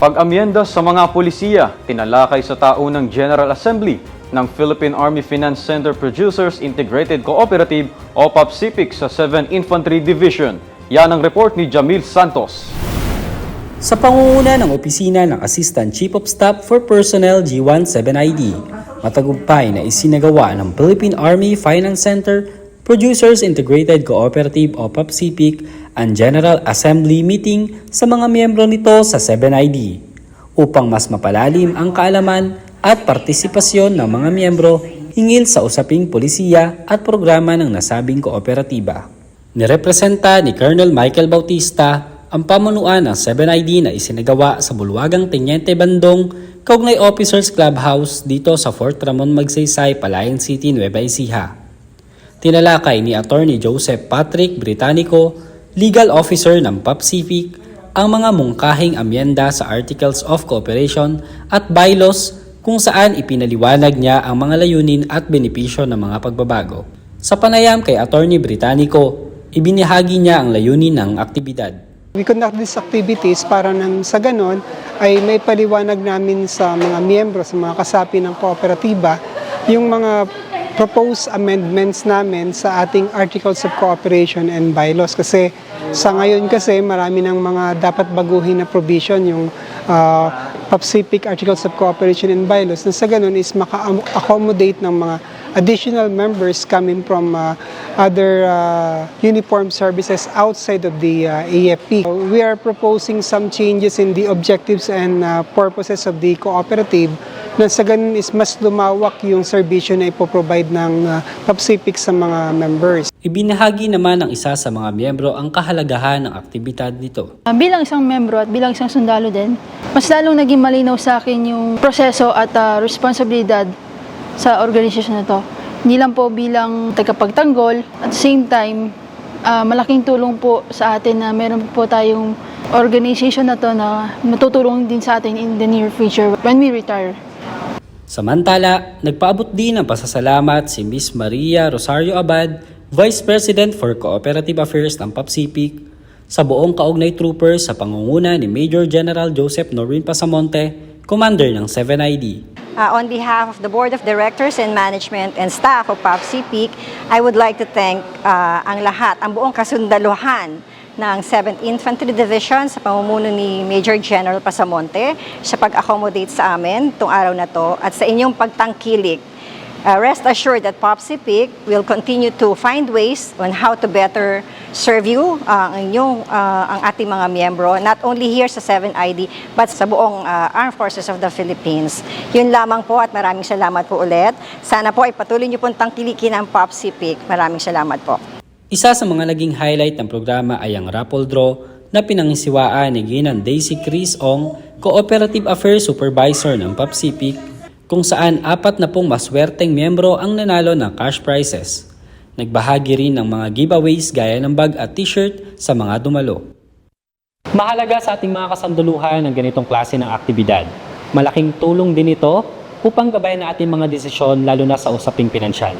Pag-amyenda sa mga polisiya, tinalakay sa taunang General Assembly ng Philippine Army Finance Center Producers Integrated Cooperative o PAPSIPIC sa 7 Infantry Division. Yan ang report ni Jamil Santos. Sa pangunguna ng opisina ng Assistant Chief of Staff for Personnel G17ID, matagumpay na isinagawa ng Philippine Army Finance Center Producers Integrated Cooperative o PAPSIPIC ang General Assembly meeting sa mga miyembro nito sa 7ID upang mas mapalalim ang kaalaman at partisipasyon ng mga miyembro hingil sa usaping polisiya at programa ng nasabing kooperatiba. Nirepresenta ni Colonel Michael Bautista ang pamunuan ng 7ID na isinagawa sa Bulwagang Teniente Bandong, Kaugnay Officers Clubhouse dito sa Fort Ramon Magsaysay, Palayan City, Nueva Ecija. Tinalakay ni Attorney Joseph Patrick Britannico, Legal Officer ng PAPSIFIC, ang mga mungkahing amyenda sa Articles of Cooperation at bylaws kung saan ipinaliwanag niya ang mga layunin at benepisyo ng mga pagbabago. Sa panayam kay Attorney Britannico, ibinahagi niya ang layunin ng aktibidad. We conduct these activities para nang sa ganon ay may paliwanag namin sa mga miyembro, sa mga kasapi ng kooperatiba, yung mga proposed amendments namin sa ating Articles of Cooperation and Bylaws. Kasi sa ngayon kasi marami ng mga dapat baguhin na provision yung uh, PAPSIPIC Articles of Cooperation and Bylaws na sa ganon is maka-accommodate ng mga additional members coming from uh, other uh, uniform services outside of the uh, AFP. We are proposing some changes in the objectives and uh, purposes of the cooperative na sa ganun is mas lumawak yung serbisyo na ipoprovide ng uh, PAPSIPIC sa mga members. Ibinahagi naman ng isa sa mga miyembro ang kahalagahan ng aktibidad nito. Uh, bilang isang membro at bilang isang sundalo din, mas lalong naging malinaw sa akin yung proseso at uh, responsibilidad sa organisasyon na to. Hindi lang po bilang tagapagtanggol, at same time, uh, malaking tulong po sa atin na meron po tayong organization na to na matutulong din sa atin in the near future when we retire. Samantala, nagpaabot din ng pasasalamat si Miss Maria Rosario Abad, Vice President for Cooperative Affairs ng PAPSIPIC, sa buong kaugnay troopers sa pangunguna ni Major General Joseph Norwin Pasamonte, Commander ng 7ID. Uh, on behalf of the Board of Directors and Management and staff of PAPSI Peak, I would like to thank uh, ang lahat, ang buong kasundaluhan ng 7th Infantry Division sa pamumuno ni Major General Pasamonte sa pag-accommodate sa amin itong araw na to at sa inyong pagtangkilik. Uh, rest assured that Peak will continue to find ways on how to better serve you, uh, ang, inyong, uh, ang ating mga miyembro, not only here sa 7ID, but sa buong uh, Armed Forces of the Philippines. Yun lamang po at maraming salamat po ulit. Sana po ay patuloy niyo pong tangkilikin ang Peak. Maraming salamat po. Isa sa mga naging highlight ng programa ay ang raffle draw na pinangisiwaan ni Ginan Daisy Chris Ong, Cooperative Affairs Supervisor ng PAPSIPIC, kung saan apat na pong maswerteng miyembro ang nanalo ng cash prizes. Nagbahagi rin ng mga giveaways gaya ng bag at t-shirt sa mga dumalo. Mahalaga sa ating mga kasanduluhan ng ganitong klase ng aktibidad. Malaking tulong din ito upang gabayan ang ating mga desisyon lalo na sa usaping pinansyal.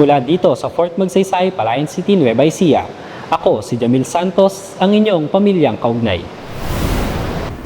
Mula dito sa Fort Magsaysay, Palayan City, Nueva Ecija, ako si Jamil Santos, ang inyong pamilyang kaugnay.